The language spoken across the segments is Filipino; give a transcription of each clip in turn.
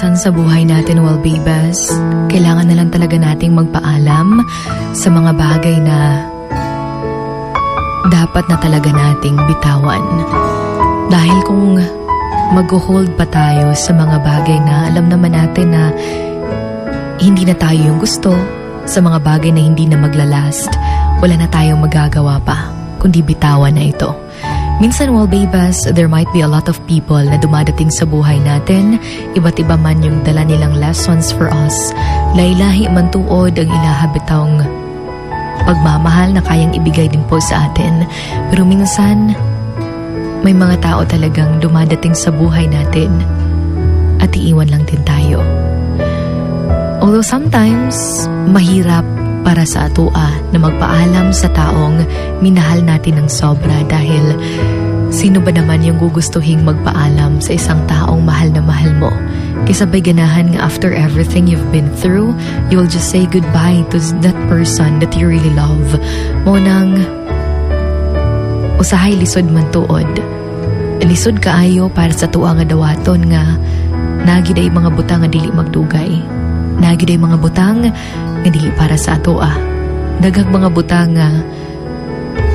sa buhay natin, well, babes, kailangan na lang talaga nating magpaalam sa mga bagay na dapat na talaga nating bitawan. Dahil kung mag-hold pa tayo sa mga bagay na alam naman natin na hindi na tayo yung gusto, sa mga bagay na hindi na maglalast, wala na tayong magagawa pa, kundi bitawan na ito. Minsan, well, babas, there might be a lot of people na dumadating sa buhay natin. Iba't iba man yung dala nilang lessons for us. Lailahi man tuod ang ilahabitang pagmamahal na kayang ibigay din po sa atin. Pero minsan, may mga tao talagang dumadating sa buhay natin at iiwan lang din tayo. Although sometimes, mahirap para sa atua na magpaalam sa taong minahal natin ng sobra dahil sino ba naman yung gugustuhing magpaalam sa isang taong mahal na mahal mo? Kisabay ganahan nga after everything you've been through, you'll just say goodbye to that person that you really love. Mo nang usahay lisod man tuod. Lisod kaayo para sa tuwa nga dawaton nga nagiday mga butang nga dili magdugay. Nagiday mga butang nga dili para sa atoa. Daghang mga butang nga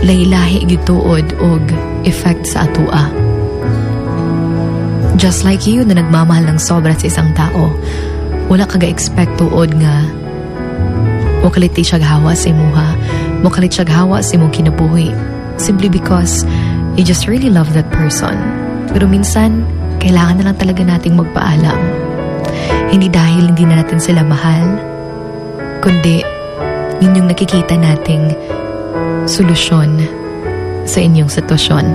laylahi gyud tuod og effect sa atoa. Just like you na nagmamahal ng sobra sa isang tao, wala ka ga-expect tuod nga wakalit siya hawa sa imuha, wakalit siya hawa sa imong kinabuhi. Simply because you just really love that person. Pero minsan, kailangan na lang talaga nating magpaalam. Hindi dahil hindi na natin sila mahal, kundi yun yung nakikita nating solusyon sa inyong sitwasyon.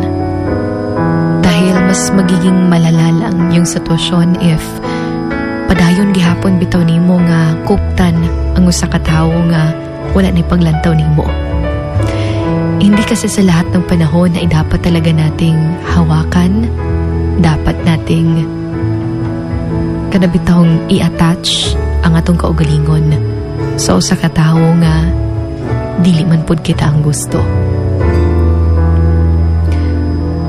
Dahil mas magiging malala lang yung sitwasyon if padayon gihapon bitaw nimo nga kuptan ang usa ka tawo nga wala ni paglantaw nimo. Hindi kasi sa lahat ng panahon ay dapat talaga nating hawakan, dapat nating kanabitahong i-attach ang atong kaugalingon sa usa ka tawo nga dili man pud kita ang gusto.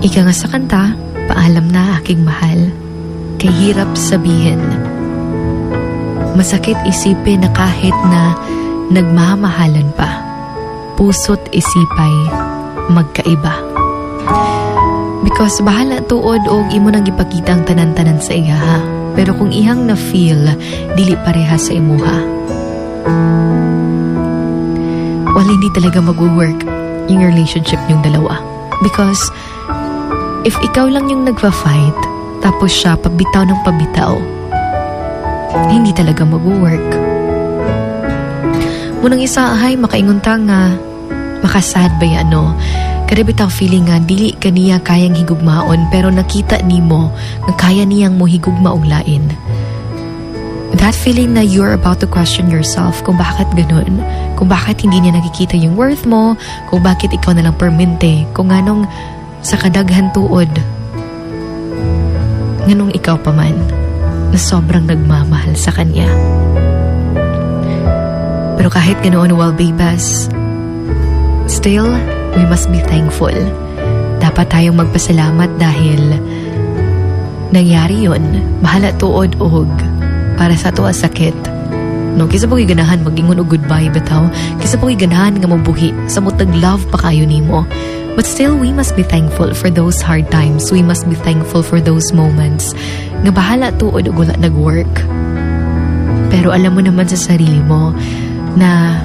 Ika nga sa kanta, paalam na aking mahal, kay hirap sabihin. Masakit isipin na kahit na nagmamahalan pa, puso't isipay magkaiba. Because bahala tuod og imo nang ipakita ang tanan-tanan sa iya ha. Pero kung ihang na feel dili pareha sa imuha. Wala hindi talaga mag-work yung relationship niyong dalawa. Because if ikaw lang yung nagfa-fight tapos siya pabitaw ng pabitaw, hindi talaga mag-work. Munang isa ay makaingunta nga makasad ba yan, no? Feeling nga dili kaniya kayang higugmaon pero nakita nimo nga kaya niyang mo higugma og lain. That feeling na you're about to question yourself kung bakit ganun, kung bakit hindi niya nakikita yung worth mo, kung bakit ikaw na lang permente, kung anong sa kadaghan tuod, nganong ikaw pa man na sobrang nagmamahal sa kanya. Pero kahit ganoon, well, babas, still, we must be thankful. Dapat tayong magpasalamat dahil nangyari yon. Bahala tuod og para sa tuwa sakit. No, kisa po ganahan magingon og goodbye bitaw. Kisa po ganahan nga mabuhi sa mutag love pa kayo nimo. But still, we must be thankful for those hard times. We must be thankful for those moments nga bahala tuod og wala nag-work. Pero alam mo naman sa sarili mo na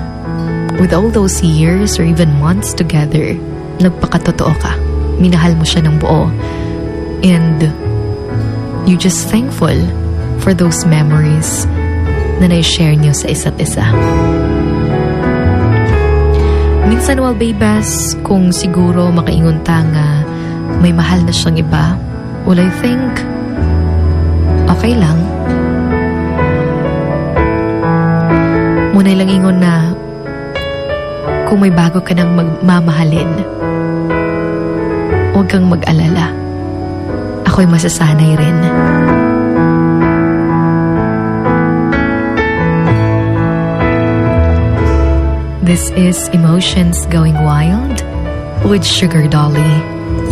with all those years or even months together, nagpakatotoo ka. Minahal mo siya ng buo. And you just thankful for those memories na na-share niyo sa isa't isa. Minsan, well, babas, kung siguro makaingon ta nga may mahal na siyang iba, well, I think okay lang. Muna lang ingon na kung may bago ka nang magmamahalin, huwag kang mag-alala. Ako'y masasanay rin. This is Emotions Going Wild with Sugar Dolly,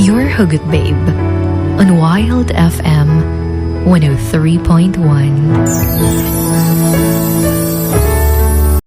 your Hugot Babe, on Wild FM 103.1.